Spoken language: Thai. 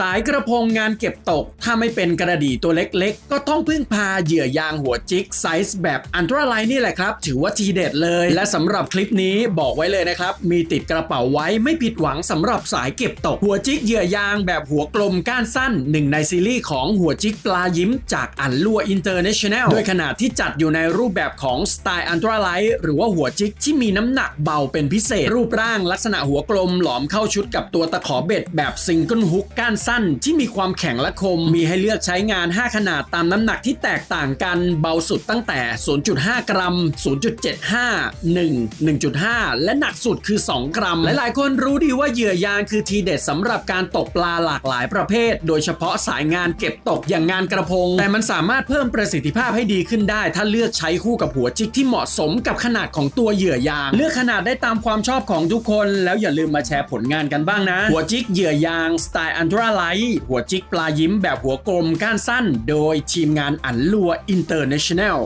สายกระพงงานเก็บตก ถ้าไม่เป็นกระดี่ตัวเล็กๆ ก็ต้องพึ่งพาเหยื่อยางหัวจิกไซส์แบบอันตราไลนี่แหละครับ ถือว่าทีเด็ดเลย และสำหรับคลิปนี้บอกไว้เลยนะครับ มีติดกระเป๋าไว้ไม่ผิดหวังสำหรับสายเก็บตก หัวจิกเหยื่อยางแบบหัวกลมก้านสั้นหนึ่งในซีรีส์ของหัวจิกปลายิ้มจากอันลัวอินเตอร์เนชั่นแนลด้วยขนาดที่จัดอยู่ในรูปแบบของสไตล์อันตราไลหรือว่าหัวจิกที่มีน้ำหนักเบาเป็นพิเศษ รูปร่างลักษณะหัวกลมหลอมเข้าชุดกับตัวตะขอเบ็ดแบบซิงเกิลฮุกก้านสั้นที่มีความแข็งและคม มีให้เลือกใช้งาน 5 ขนาดตามน้ำหนักที่แตกต่างกัน เบาสุดตั้งแต่ 0.5 กรัม 0.75 1 1.5 และหนักสุดคือ 2 กรัม หลายๆ คนรู้ดีว่าเหยื่อยางคือทีเด็ดสำหรับการตกปลาหลากหลายประเภท โดยเฉพาะสายงานเก็บตกอย่างงานกระพง แต่มันสามารถเพิ่มประสิทธิภาพให้ดีขึ้นได้ ถ้าเลือกใช้คู่กับหัวจิกที่เหมาะสมกับขนาดของตัวเหยื่อยาง เลือกขนาดได้ตามความชอบของทุกคน แล้วอย่าลืมมาแชร์ผลงานกันบ้างนะ หัวจิกเหยื่อยางสไตล์อันตราไลท์หัวจิกปลายิ้มแบบหัวกลมก้านสั้น โดยทีมงานอันลัวอินเตอร์เนชั่นแนล